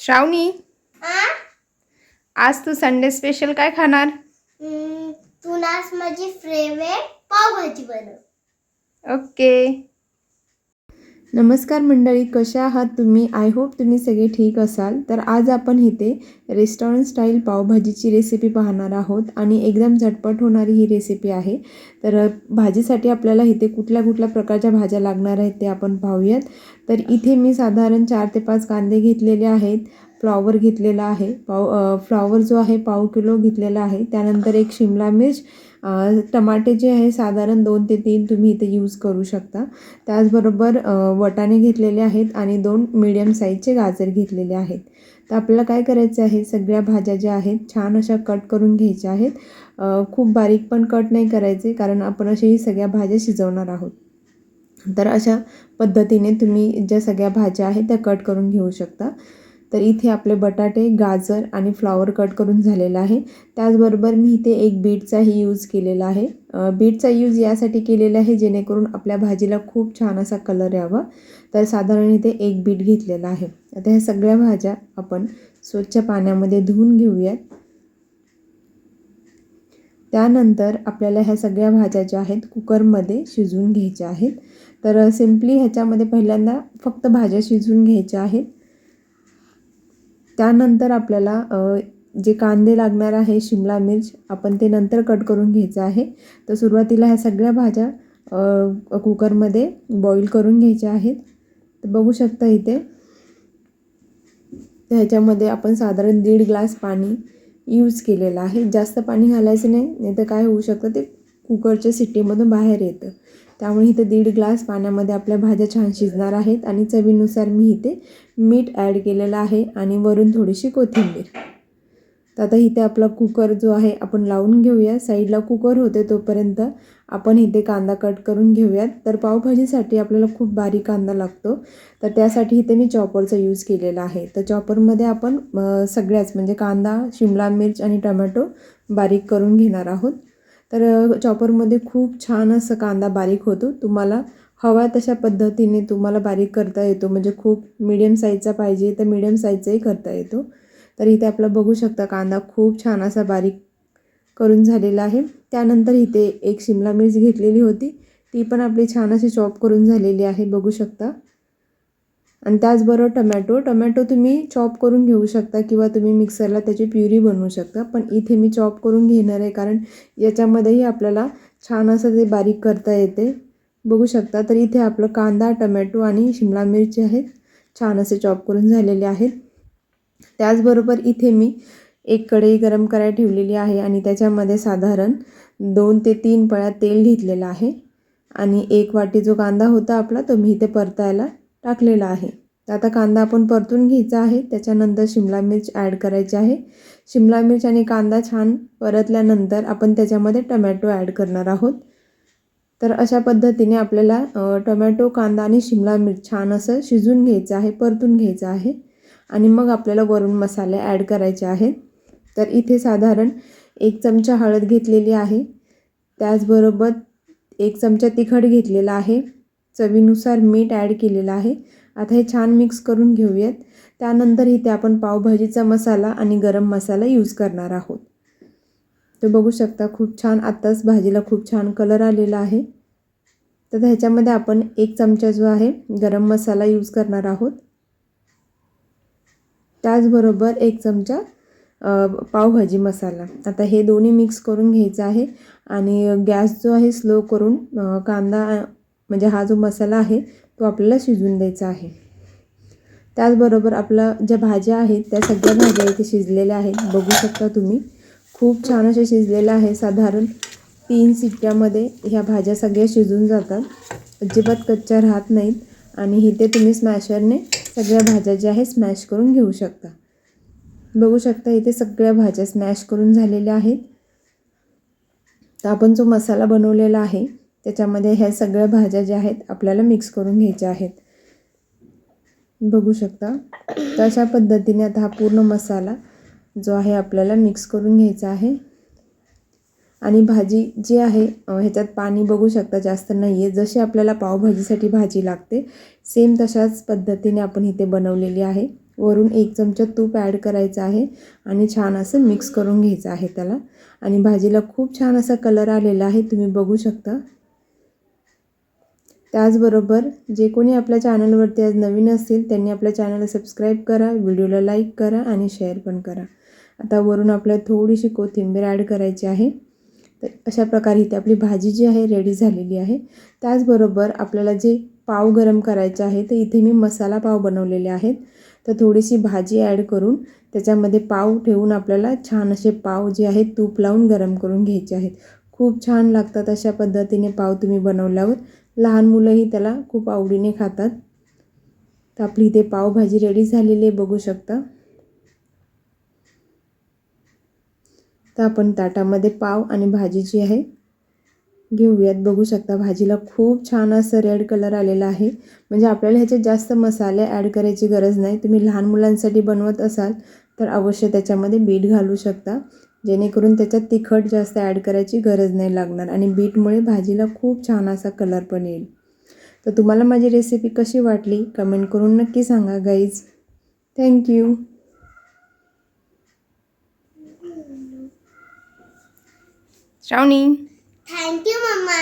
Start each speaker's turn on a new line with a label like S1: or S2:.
S1: श्रावणी? आज तू Sunday special काय खाणार?
S2: हम्म, तुलाच माझी फेवरेट पावभाजी बनव.
S1: ओके नमस्कार मंडळी कशा आहात तुम्ही? आय होप तुम्ही सगळे ठीक असाल. तर आज आपण इथे रेस्टॉरंट स्टाईल पावभाजीची रेसिपी पाहणार आहोत आणि एकदम झटपट होणारी ही रेसिपी आहे. तर भाजीसाठी आपल्याला इथे कुठल्या कुठल्या प्रकारच्या भाज्या लागणार आहेत ते आपण पाहूयात. तर इथे मी साधारण चार ते पाच कांदे घेतलेले आहेत. फ्लॉवर घेतलेला आहे. पाव फ्लॉवर जो आहे पाव किलो घेतलेला आहे. त्यानंतर एक शिमला मिर्च टमाटे जे आहे साधारण दोन ते तीन तुम्ही इथे यूज करू शकता. त्याचबरोबर वटाणे घेतलेले आहेत आणि दोन मीडियम साईजचे गाजर घेतलेले आहेत. तर आपल्याला काय करायचं आहे? सगळ्या भाज्या ज्या आहेत छान अशा कट करून घ्यायच्या आहेत. खूप बारीक पण कट नाही करायचे कारण आपण अशाही सगळ्या भाज्या शिजवणार आहोत. तर अशा पद्धतीने तुम्ही ज्या सगळ्या भाज्या आहेत त्या कट करून घेऊ शकता. तर इथे आपले बटाटे गाजर आणि फ्लॉवर कट करून झालेलं आहे. त्याचबरोबर मी इथे एक बीटचाही यूज केलेला आहे. बीटचा यूज यासाठी केलेला आहे जेणेकरून आपल्या भाजीला खूप छान असा कलर यावा. तर साधारण इथे एक बीट घेतलेला आहे. आता ह्या सगळ्या भाज्या आपण स्वच्छ पाण्यामध्ये धुवून घेऊयात. त्यानंतर आपल्याला ह्या सगळ्या भाज्या ज्या आहेत कुकरमध्ये शिजवून घ्यायच्या आहेत. तर सिम्पली ह्याच्यामध्ये पहिल्यांदा फक्त भाज्या शिजवून घ्यायच्या आहेत. त्यानंतर आपल्याला जे कांदे लागणार आहे शिमला मिर्च आपण ते नंतर कट करून घ्यायचं आहे. तर सुरुवातीला ह्या सगळ्या भाज्या कुकरमध्ये बॉईल करून घ्यायच्या आहेत. तर बघू शकता इथे तर ह्याच्यामध्ये आपण साधारण दीड ग्लास पाणी यूज केलेलं आहे. जास्त पाणी घालायचं नाही नाही तर काय होऊ शकतं ते कुकरच्या सिटीमधून बाहेर येतं. त्यामुळे इथे दीड ग्लास पाण्यामध्ये आपल्या भाज्या छान शिजणार आहेत आणि चवीनुसार मी इथे मीठ ॲड केलेलं आहे आणि वरून थोडीशी कोथिंबीर. तर आता इथे आपला कुकर जो आहे आपण लावून घेऊया. साईडला कुकर होते तोपर्यंत आपण इथे कांदा कट करून घेऊयात. तर पावभाजीसाठी आपल्याला खूप बारीक कांदा लागतो. तर त्यासाठी इथे मी चॉपरचा यूज केलेला आहे. तर चॉपरमध्ये आपण सगळ्याच म्हणजे कांदा शिमला मिर्च आणि टमॅटो बारीक करून घेणार आहोत. तर चॉपरमध्ये खूप छान असं कांदा बारीक होतो. तुम्हाला हवा तशा पद्धतीने तुम्हाला बारीक करता येतो. म्हणजे खूप मीडियम साईजचा पाहिजे तर मीडियम साईजचाही करता येतो. तर इथे आपलं बघू शकता कांदा खूप छान असा बारीक करून झालेला आहे. त्यानंतर इथे एक शिमला मिर्च घेतलेली होती. ती पण आपली छान अशी चॉप करून झालेली आहे. बघू शकता. आणि त्याचबरोबर टमॅटो. टमॅटो तुम्ही चॉप करून घेऊ शकता किंवा तुम्ही मिक्सरला त्याची प्युरी बनवू शकता. पण इथे मी चॉप करून घेणार आहे कारण याच्यामध्येही आपल्याला छान असं ते बारीक करता येते. बघू शकता. तर इथे आपलं कांदा टमॅटो आणि शिमला मिरची आहेत. छान असे चॉप करून झालेले आहेत. त्याचबरोबर इथे मी एक कढई गरम करायला ठेवलेली आहे आणि त्याच्यामध्ये साधारण दोन ते तीन पळ्या तेल घेतलेलं आहे. आणि एक वाटी जो कांदा होता आपला तो मी इथे परतायला टाकलेला आहे. तर आता कांदा आपण परतून घ्यायचा आहे. त्याच्यानंतर शिमला मिर्च ॲड करायची आहे. शिमला मिर्च आणि कांदा छान परतल्यानंतर आपण त्याच्यामध्ये टमॅटो ॲड करणार आहोत. तर अशा पद्धतीने आपल्याला टोमॅटो कांदा आणि शिमला मिर्च छान असं शिजून घ्यायचं आहे परतून घ्यायचं आहे. आणि मग आपल्याला वरून मसाले ॲड करायचे आहेत तर इथे साधारण एक चमचा हळद घेतलेली आहे. त्याचबरोबर एक चमचा तिखट घेतलेला आहे. चवीनुसार मीठ ॲड केलेलं आहे. आता हे छान मिक्स करून घेऊयात. त्यानंतर इथे आपण पावभाजीचा मसाला आणि गरम मसाला यूज करणार आहोत. तर बघू शकता खूप छान आत्ताच भाजीला खूप छान कलर आलेला आहे. तर ह्याच्यामध्ये आपण एक चमचा जो आहे गरम मसाला यूज करणार आहोत. त्याचबरोबर एक चमचा पावभाजी मसाला. आता हे दोन्ही मिक्स करून घ्यायचं आहे. आणि गॅस जो आहे स्लो करून कांदा म्हणजे हा जो मसाला आहे तो आपल्याला शिजवून द्यायचा आहे. त्याचबरोबर आपल्या ज्या भाज्या आहेत त्या सगळ्या भाज्या इथे शिजलेल्या आहेत. बघू शकता तुम्ही खूप छान अशा शिजलेल्या आहे साधारण तीन सिट्ट्यामध्ये ह्या भाज्या सगळ्या शिजून जातात. अजिबात कच्च्या राहत नाहीत आणि इथे तुम्ही स्मॅशरने सगळ्या भाज्या ज्या आहेत स्मॅश करून घेऊ शकता. बघू शकता इथे सगळ्या भाज्या स्मॅश करून झालेल्या आहेत. तर आपण जो मसाला बनवलेला आहे त्याच्यामध्ये ह्या सगळ्या भाज्या ज्या आहेत आपल्याला मिक्स करून घ्यायच्या आहेत. बघू शकता. तर अशा पद्धतीने आता हा पूर्ण मसाला जो आहे आपल्याला मिक्स करून घ्यायचा आहे. आणि भाजी जी आहे ह्याच्यात पाणी बघू शकता जास्त नाही आहे जशी आपल्याला पावभाजीसाठी भाजी लागते सेम तशाच पद्धतीने आपण इथे बनवलेली आहे. वरून एक चमचा तूप ॲड करायचं आहे आणि छान असं मिक्स करून घ्यायचं आहे त्याला. आणि भाजीला खूप छान असा कलर आलेला आहे तुम्ही बघू शकता. त्याचबरोबर जे कोणी आपल्या चॅनलवरती आज नवीन असतील त्यांनी आपल्या चॅनलला सबस्क्राईब करा व्हिडिओला लाईक करा आणि शेअर पण करा. आता वरून आपल्याला थोडीशी कोथिंबीर ॲड करायची आहे. तर अशा प्रकारे इथे आपली भाजी जी आहे रेडी झालेली आहे. त्याचबरोबर आपल्याला जे पाव गरम करायचे आहे तर इथे मी मसाला पाव बनवलेले आहेत. तर थोडीशी भाजी ॲड करून त्याच्यामध्ये पाव ठेवून आपल्याला छान असे पाव जे आहेत तूप लावून गरम करून घ्यायचे आहेत. खूप छान लागतात अशा पद्धतीने पाव तुम्ही बनवल्यावर. लहान मुलंही त्याला खूप आवडीने खातात. तर आपली इथे पावभाजी रेडी झालेली आहे बघू शकता. तर आपण ताटामध्ये पाव आणि भाजी जी आहे घेऊयात. बघू शकता भाजीला खूप छान असं रेड कलर आलेला आहे. म्हणजे आपल्याला ह्याच्यात जास्त मसाले ॲड करायची गरज नाही. तुम्ही लहान मुलांसाठी बनवत असाल तर अवश्य त्याच्यामध्ये बीट घालू शकता. जेणेकरून त्याच्यात तिखट जास्त ॲड करायची गरज नाही लागणार आणि बीटमुळे भाजीला खूप छान असा कलर पण येईल. तर तुम्हाला माझी रेसिपी कशी वाटली कमेंट करून नक्की सांगा guys thank you Shravani.
S2: Thank you mamma